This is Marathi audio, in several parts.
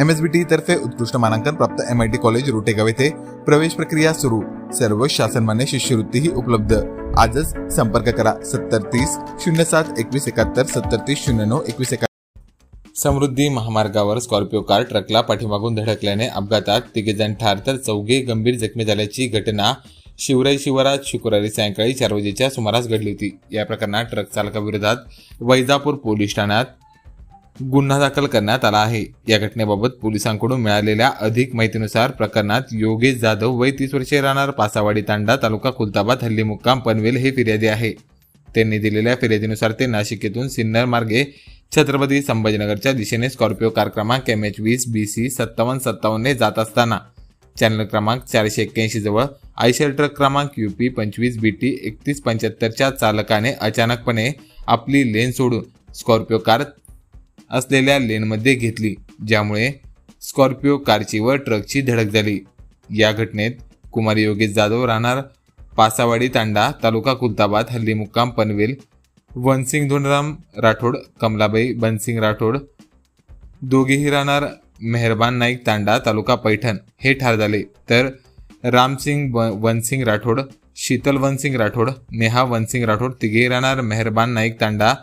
एम एस बी टी तर्फे उत्कृष्ट मानांकन प्राप्त M I T college Rotegaon येथे प्रवेश प्रक्रिया सुरू. सर्व शासनमान्य शिष्यवृत्तीही उपलब्ध. आजच संपर्क करा सत्तर तीस शून्य सात एकवीस एकाहत्तर सत्तर तीस शून्य नऊ एकवीस एकाहत्तर समृद्धी महामार्गावर स्कॉर्पिओ कार ट्रकला पाठीमागून धडकल्याने अपघातात तिघेजण ठार तर चौघे गंभीर जखमी झाल्याची घटना शिवराई शिवारात शुक्रवारी सायंकाळी चार वाजेच्या सुमारास घडली होती. या प्रकरणात ट्रक चालकाविरोधात वैजापूर पोलीस ठाण्यात गुन्हा दाखल करण्यात आला आहे. या घटनेबाबत पोलिसांकडून मिळालेल्या अधिक माहितीनुसार प्रकरणात योगेश जाधव वय तीस वर्षे राहणार पासावाडी तांडा तालुका खुलताबाद हल्ली मुक्काम पनवेल हे फिर्यादी आहे. त्यांनी दिलेल्या फिर्यादीनुसार ते नाशिकेतून सिन्नर मार्गे छत्रपती संभाजीनगरच्या दिशेने स्कॉर्पिओ कार क्रमांक एम एच वीस बी सी सत्तावन्न सत्तावन्नने जात असताना. चॅनल क्रमांक चारशे एक्क्याऐंशी जवळ आयशर ट्रक क्रमांक यू पी पंचवीस बी टी एकतीस पंच्याहत्तरच्या चालकाने अचानकपणे आपली लेन सोडून स्कॉर्पिओ कार असलेल्या लेनमध्ये घेतली ज्यामुळे स्कॉर्पिओ कारची व ट्रकची धडक झाली. या घटनेत कुमार योगेश जाधव राहणार पासावाडी तांडा तालुका कुलताबाद हल्ली मुक्काम पनवेल वनसिंग धोंडराम राठोड कमलाबाई बनसिंग राठोड दोघेही राहणार मेहरबान नाईक तांडा तालुका पैठण. हे ठार झाले. तर रामसिंग व- वनसिंग राठोड शीतल वनसिंग राठोड नेहा वनसिंग राठोड तिघेही राहणार मेहरबान नाईक तांडा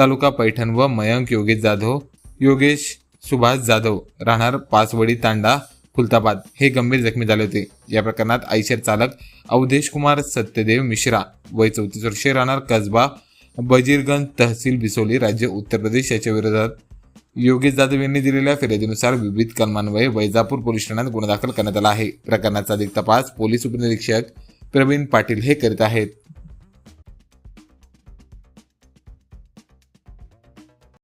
तालुका पैठण व मयंक योगेश जाधव योगेश सुभाष जाधव राहणार पाचवडी तांडा खुलताबाद. हे गंभीर जखमी झाले होते. या प्रकरणात आयशर चालक अवधेश कुमार सत्यदेव मिश्रा वय चौतीस वर्षे राहणार कसबा बजीरगंज तहसील बिसोली राज्य उत्तर प्रदेश याच्या विरोधात. योगेश जाधव यांनी दिलेल्या फिर्यादीनुसार विविध कलमान्वये वैजापूर पोलीस ठाण्यात गुन्हा दाखल करण्यात आला आहे. प्रकरणाचा अधिक तपास पोलीस उपनिरीक्षक प्रवीण पाटील हे करीत आहेत.